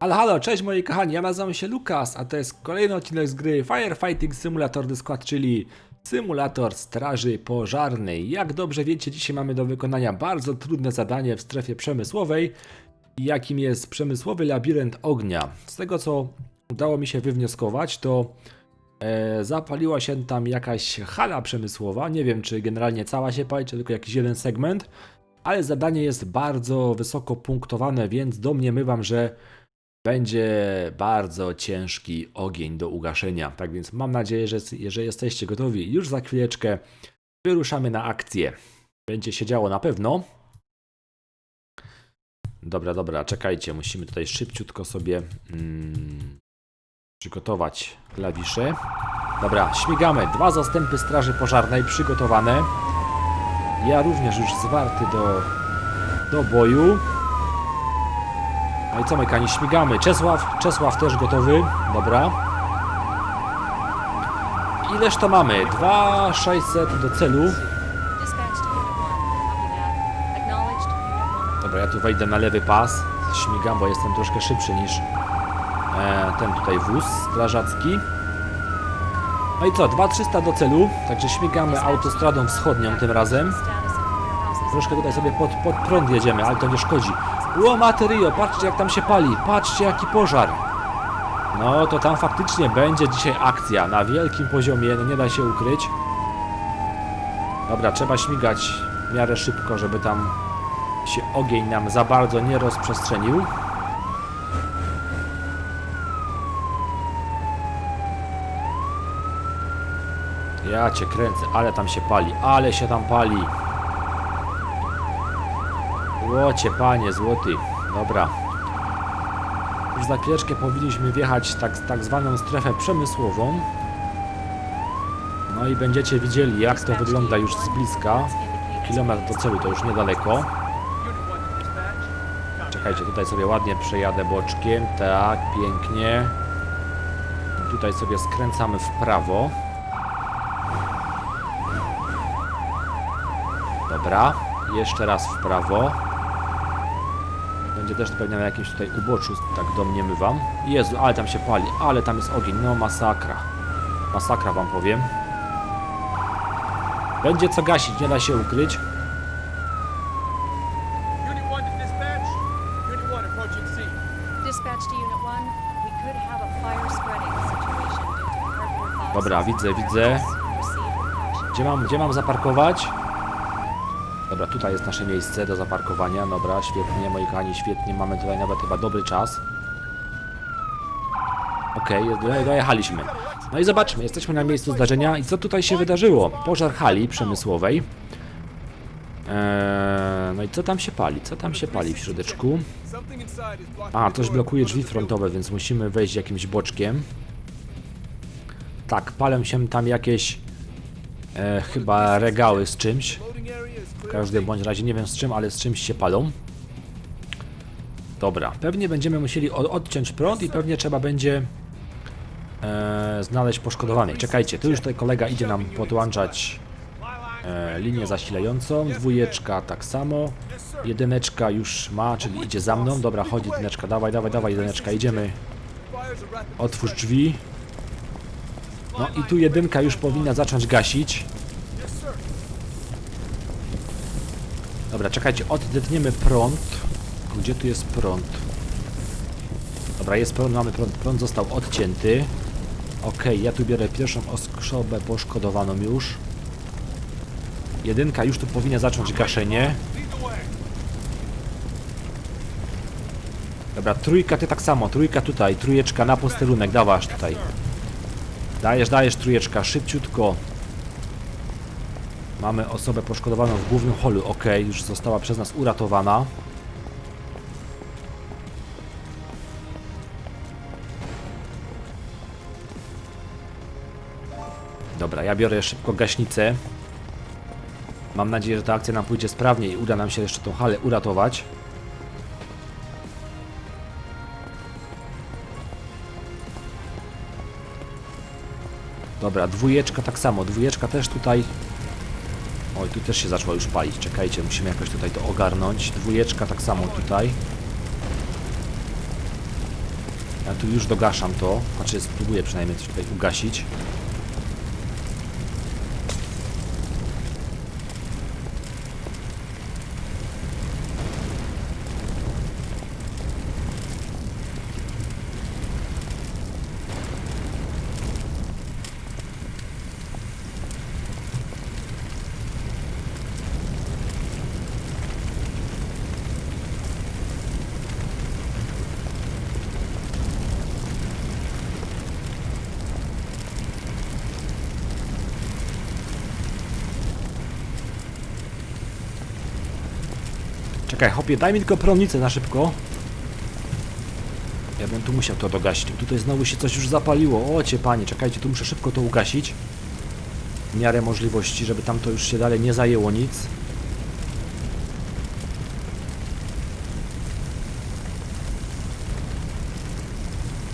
Halo, halo, cześć moi kochani, ja nazywam się Lukas, a to jest kolejny odcinek z gry Firefighting Simulator The Squad, czyli symulator straży pożarnej. Jak dobrze wiecie, dzisiaj mamy do wykonania bardzo trudne zadanie w strefie przemysłowej, jakim jest przemysłowy labirynt ognia. Z tego co udało mi się wywnioskować, to e, zapaliła się tam jakaś hala przemysłowa, nie wiem czy generalnie cała się pali, czy tylko jakiś jeden segment, ale zadanie jest bardzo wysoko punktowane, więc domniemywam, że będzie bardzo ciężki ogień do ugaszenia. Tak więc mam nadzieję, że, że jesteście gotowi. Już za chwileczkę wyruszamy na akcję. Będzie się działo na pewno. Dobra, dobra, czekajcie. Musimy tutaj szybciutko sobie mm, przygotować klawisze. Dobra, śmigamy. Dwa zastępy straży pożarnej przygotowane. Ja również już zwarty do, do boju. No i co my kani śmigamy? Czesław, Czesław też gotowy. Dobra. Ileż to mamy? 2600 do celu. Dispatch to Unit 1. Copy that. Acknowledged. Unit 1. Dobra, ja tu wejdę na lewy pas. Śmigam, bo jestem troszkę szybszy niż e, ten tutaj wóz strażacki. No i co? 2300 do celu. Także śmigamy autostradą wschodnią tym razem. Troszkę tutaj sobie pod, pod prąd jedziemy, ale to nie szkodzi. Ło materyjo, patrzcie jak tam się pali, patrzcie jaki pożar. No to tam faktycznie będzie dzisiaj akcja na wielkim poziomie, no nie da się ukryć. Dobra, trzeba śmigać w miarę szybko, żeby tam się ogień nam za bardzo nie rozprzestrzenił. Ja cię kręcę, ale tam się pali, ale się tam pali. Łocie, panie złoty. Dobra. Już za chwileczkę powinniśmy wjechać tak, tak zwaną strefę przemysłową. No i będziecie widzieli jak to wygląda już z bliska. Kilometr do celu to już niedaleko. Czekajcie, tutaj sobie ładnie przejadę boczkiem. Tak, pięknie. Tutaj sobie skręcamy w prawo. Dobra, jeszcze raz w prawo. Też pewnie na jakimś tutaj uboczu, tak domniemywam. Jezu, ale tam się pali, ale tam jest ogień, no masakra. Masakra wam powiem. Będzie co gasić, nie da się ukryć. Unit 1 to dispatch. Unit 1 approaching scene. Dispatch to Unit 1. We could have a fire spreading situation due to cardboard boxes. Dobra, widzę, widzę. Gdzie mam, gdzie mam zaparkować? Dobra, tutaj jest nasze miejsce do zaparkowania. Dobra, świetnie, moi kochani, świetnie. Mamy tutaj nawet chyba dobry czas. Okej, okay, dojechaliśmy. No i zobaczmy, jesteśmy na miejscu zdarzenia i co tutaj się wydarzyło? Pożar hali przemysłowej. Eee, no i co tam się pali? Co tam się pali w środeczku? A, coś blokuje drzwi frontowe, więc musimy wejść jakimś boczkiem. Tak, palą się tam jakieś e, chyba regały z czymś. W każdym bądź razie nie wiem z czym, ale z czymś się palą. Dobra, pewnie będziemy musieli od, odciąć prąd i pewnie trzeba będzie e, znaleźć poszkodowanych. Czekajcie, tu już tutaj kolega idzie nam podłączać e, linię zasilającą. Dwójeczka tak samo. Jedyneczka już ma, czyli idzie za mną. Dobra, chodzi jedyneczka, dawaj, dawaj, dawaj, jedyneczka, idziemy. Otwórz drzwi. No i tu jedynka już powinna zacząć gasić. Dobra, czekajcie, odetniemy prąd. Gdzie tu jest prąd? Dobra, jest prąd, mamy prąd. Prąd został odcięty. Okej, ja tu biorę pierwszą osobę poszkodowaną już. Jedynka już tu powinna zacząć gaszenie. Dobra, trójka ty tak samo, trójka tutaj, trójeczka na posterunek, dawasz tutaj. Dajesz, dajesz trójeczka, szybciutko. Mamy osobę poszkodowaną w głównym holu, ok, już została przez nas uratowana. Dobra, ja biorę szybko gaśnicę. Mam nadzieję, że ta akcja nam pójdzie sprawnie i uda nam się jeszcze tą halę uratować. Dobra, dwójeczka tak samo, dwójeczka też tutaj Oj, tu też się zaczęła już palić. Czekajcie, musimy jakoś tutaj to ogarnąć. Dwójeczka tak samo tutaj. Ja tu już dogaszam to. Znaczy spróbuję przynajmniej coś tutaj ugasić. Czekaj, hopie, daj mi tylko prądnicę na szybko. Ja bym tu musiał to dogasić. Tutaj znowu się coś już zapaliło. O panie, czekajcie, tu muszę szybko to ugasić. W miarę możliwości, żeby tam to już się dalej nie zajęło nic.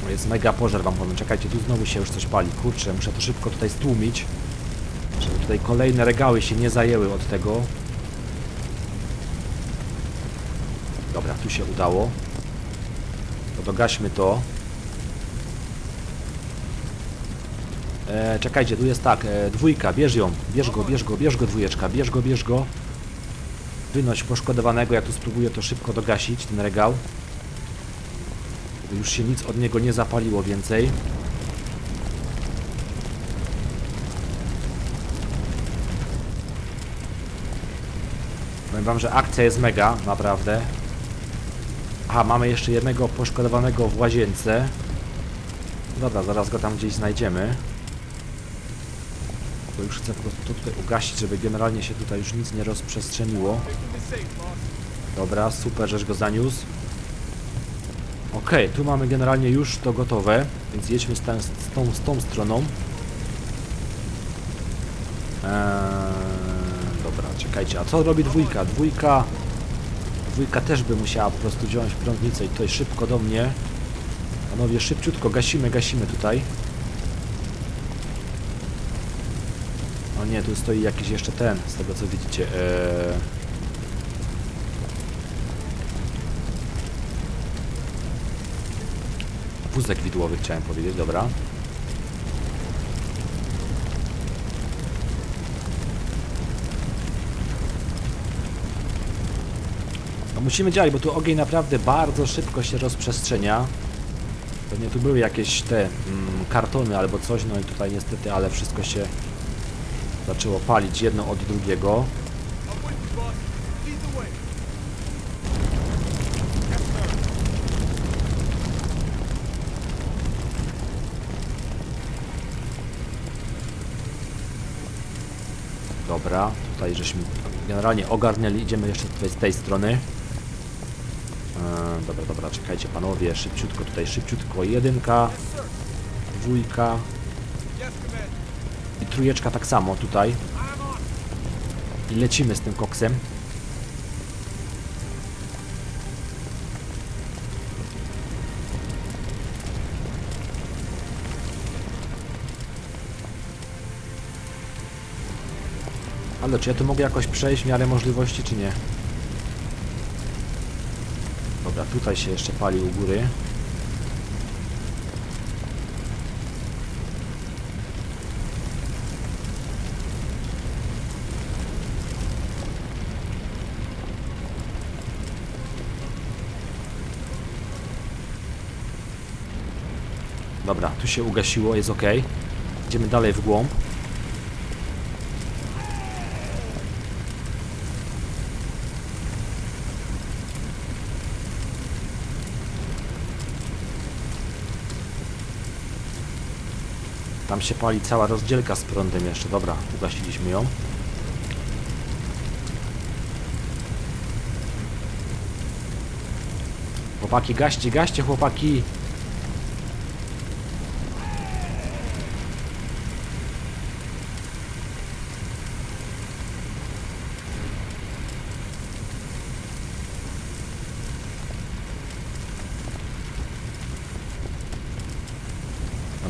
O, Jest mega pożar wam powiem. Czekajcie, tu znowu się już coś pali. Kurczę, muszę to szybko tutaj stłumić. Żeby tutaj kolejne regały się nie zajęły od tego. Dobra, tu się udało. To dogaśmy to. E, czekajcie, tu jest tak, e, dwójka, bierz ją, bierz go, bierz go, bierz go dwójeczka, bierz go, bierz go. Wynoś poszkodowanego, ja tu spróbuję to szybko dogasić, ten regał. Już się nic od niego nie zapaliło więcej. Powiem wam, że akcja jest mega, naprawdę. Aha, mamy jeszcze jednego poszkodowanego w łazience. Dobra, zaraz go tam gdzieś znajdziemy. Bo już chcę po prostu to tutaj ugasić, żeby generalnie się tutaj już nic nie rozprzestrzeniło. Dobra, super, żeś go zaniósł. Okej, tu mamy generalnie już to gotowe, więc jedźmy z, z, tą, z tą stroną. Eee, dobra, czekajcie, a co robi dwójka? Dwójka... Dwójka też by musiała po prostu wziąć prądnicę i tutaj szybko do mnie. Panowie, szybciutko, gasimy, gasimy tutaj. O nie, tu stoi jakiś jeszcze ten, z tego co widzicie. Eee... Wózek widłowy chciałem powiedzieć, dobra. Musimy działać, bo tu ogień naprawdę bardzo szybko się rozprzestrzenia. Pewnie tu były jakieś te mm, kartony albo coś, no i tutaj niestety, ale wszystko się zaczęło palić jedno od drugiego. Dobra, tutaj żeśmy generalnie ogarnęli, idziemy jeszcze tutaj z tej strony. Dobra, dobra, czekajcie panowie, szybciutko tutaj, szybciutko, jedynka, dwójka i trójeczka tak samo tutaj. I lecimy z tym koksem. Ale czy ja tu mogę jakoś przejść w miarę możliwości, czy nie? Dobra, tutaj się jeszcze pali u góry. Dobra, tu się ugasiło, jest ok. Idziemy dalej w głąb. Tam się pali cała rozdzielka z prądem jeszcze. Dobra, ugasiliśmy ją. Chłopaki, gaście, gaście, chłopaki!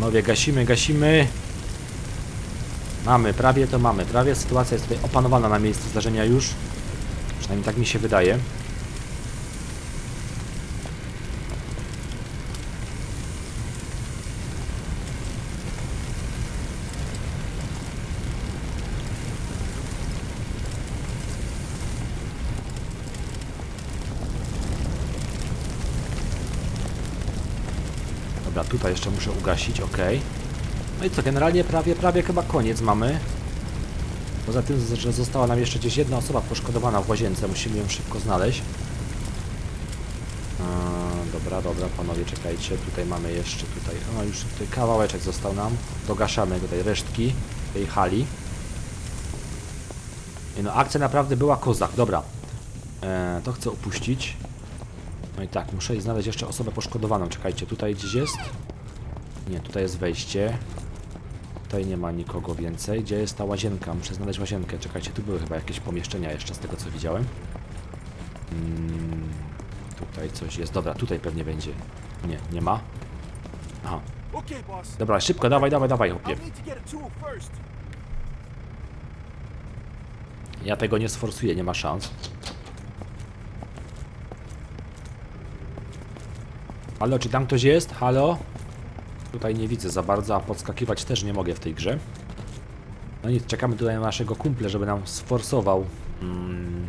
Panowie, gasimy, gasimy. Mamy, prawie to mamy. Prawie sytuacja jest tutaj opanowana na miejscu zdarzenia już. Przynajmniej tak mi się wydaje. Dobra, tutaj jeszcze muszę ugasić, ok. No i co, generalnie prawie, prawie chyba koniec mamy. Poza tym, że została nam jeszcze gdzieś jedna osoba poszkodowana w łazience, musimy ją szybko znaleźć. Eee, dobra, dobra, panowie, czekajcie, tutaj mamy jeszcze tutaj, o już tutaj kawałeczek został nam. Dogaszamy tutaj resztki tej hali. Nie no, akcja naprawdę była kozak, dobra. Eee, to chcę opuścić. No i tak, muszę znaleźć jeszcze osobę poszkodowaną. Czekajcie, tutaj gdzieś jest? Nie, tutaj jest wejście. Tutaj nie ma nikogo więcej. Gdzie jest ta łazienka? Muszę znaleźć łazienkę. Czekajcie, tu były chyba jakieś pomieszczenia jeszcze z tego co widziałem. Mm, tutaj coś jest. Dobra, tutaj pewnie będzie. Nie, nie ma. Aha. Dobra, szybko, dawaj, dawaj, dawaj, first. Ja tego nie sforsuję, nie ma szans. Halo, czy tam ktoś jest? Halo? Tutaj nie widzę za bardzo, a podskakiwać też nie mogę w tej grze. No nic, czekamy tutaj na naszego kumple, żeby nam sforsował mm,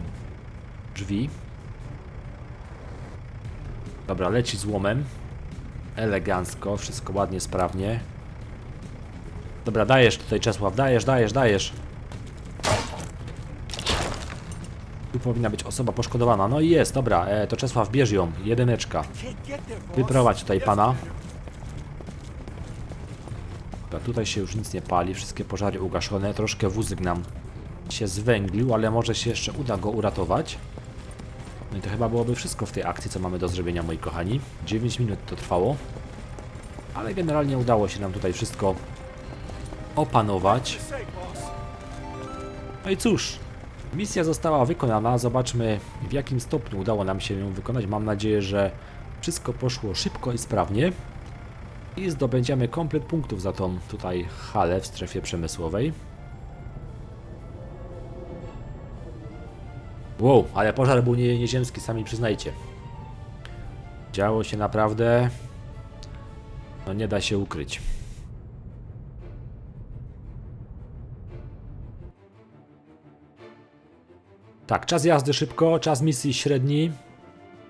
drzwi. Dobra, leci złomem. Elegancko, wszystko ładnie, sprawnie. Dobra, dajesz tutaj Czesław, dajesz, dajesz, dajesz. Tu powinna być osoba poszkodowana. No i jest, dobra, e, to Czesław, bierz ją, jedyneczka. Wyprowadź tutaj pana. Dobra, tutaj się już nic nie pali, wszystkie pożary ugaszone, troszkę wózek nam się zwęglił, ale może się jeszcze uda go uratować. No i to chyba byłoby wszystko w tej akcji, co mamy do zrobienia, moi kochani. 9 minut to trwało, ale generalnie udało się nam tutaj wszystko opanować. No i cóż, misja została wykonana. Zobaczmy, w jakim stopniu udało nam się ją wykonać. Mam nadzieję, że wszystko poszło szybko i sprawnie. I zdobędziemy komplet punktów za tą tutaj halę w strefie przemysłowej. Wow, ale pożar był nie, nieziemski, sami przyznajcie. Działo się naprawdę... No nie da się ukryć. Tak, czas jazdy szybko, czas misji średni.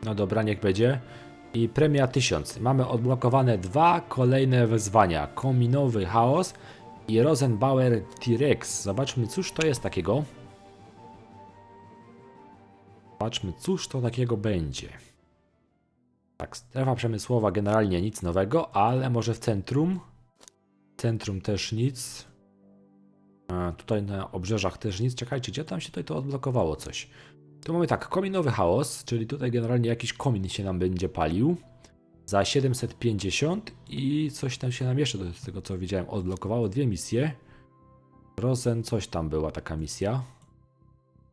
No dobra, niech będzie. I premia 1000. Mamy odblokowane dwa kolejne wyzwania. Kominowy chaos i Rosenbauer T-Rex. Zobaczmy, cóż to jest takiego. Zobaczmy, cóż to takiego będzie. Tak, strefa przemysłowa generalnie nic nowego, ale może w centrum. Centrum też nic. A, tutaj na obrzeżach też nic. Czekajcie, gdzie tam się tutaj to odblokowało coś? Tu mamy tak, kominowy chaos, czyli tutaj generalnie jakiś komin się nam będzie palił za 750 i coś tam się nam jeszcze do tego co widziałem odblokowało. Dwie misje. Rosen, coś tam była taka misja.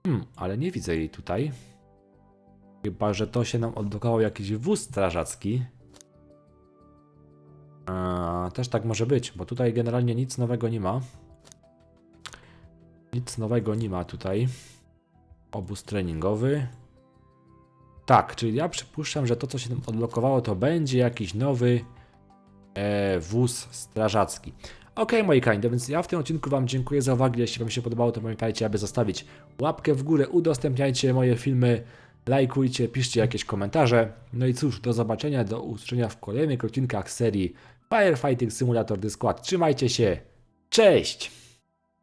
Hmm, ale nie widzę jej tutaj. Chyba, że to się nam odblokował jakiś wóz strażacki. A, też tak może być, bo tutaj generalnie nic nowego nie ma. Nic nowego nie ma tutaj. Obóz treningowy. Tak, czyli ja przypuszczam, że to, co się tam odblokowało, to będzie jakiś nowy e, wóz strażacki. Ok, moi kochani, więc ja w tym odcinku Wam dziękuję za uwagę. Jeśli Wam się podobało, to pamiętajcie, aby zostawić łapkę w górę, udostępniajcie moje filmy, lajkujcie, piszcie jakieś komentarze. No i cóż, do zobaczenia, do usłyszenia w kolejnych odcinkach serii Firefighting Simulator Squad. Trzymajcie się, cześć!